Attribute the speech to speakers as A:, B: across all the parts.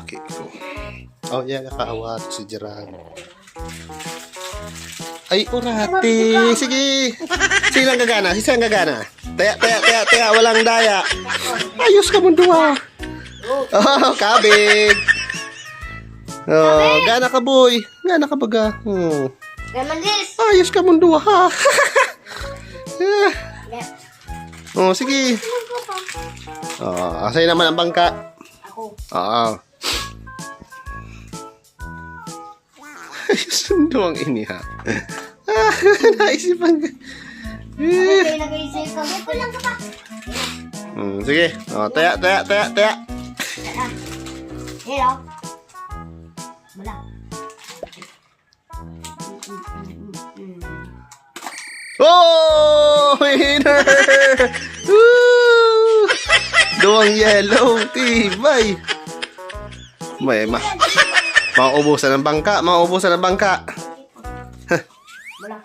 A: Okay, ko. Oh, yan, nakaawat si Gerald. Ay, orate. Sige. Sige lang gagana. Sige lang gagana. Taya, taya, taya, taya. Walang daya. Ayos ka mundo ah. Oh, kabig. Oh, gana ka boy. Gana ka baga. Hmm. Ayos ka mundo ha. Ah.
B: Left.
A: oh, sige. Oh, asay naman ang bangka.
B: Ako.
A: Oo. Ayos mundo ang ini ha. Ah, naisipan ka.
B: Ako nag-isip kami. Kulang ka pa.
A: Hmm, sige. Oh, taya, taya, taya, taya.
B: Hello. Wala.
A: Oh! Winner! Woo! Duwang yellow. Tibay. May ma mauubusan ng bangka. Mauubusan ng bangka.
B: Wala.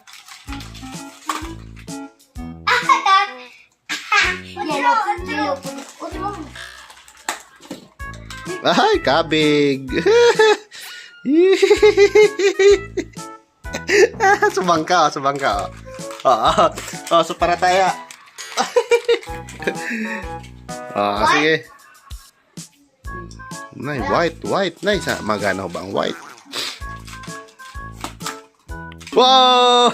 A: Ay, kabig. Ah, sumangka, oh. Oh. Oh, so para tayo. oh, sige. Nay, white, white. Nay, sa magana ko ba ang white? Wow!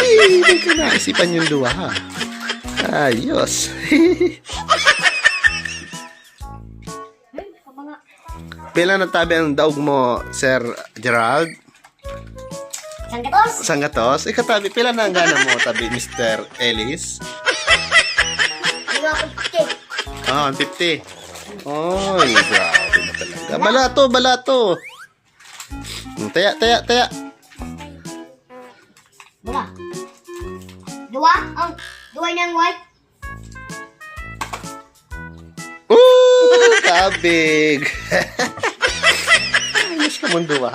A: Ay, hindi ko naisipan yung duwa, ha? Ayos. Pila na tabi ang daog mo, Sir Gerald?
B: Saan ka tos?
A: Sangatos? Ikatabi, pila na ang gana mo, tabi, Mr. Ellis? Ah, 150. Oy, grabe na talaga. Balato, balato. Taya, taya, taya.
B: Wala. Dua? Ang dua ng white?
A: Ooh, kabig. Ayos ka mundo, ha?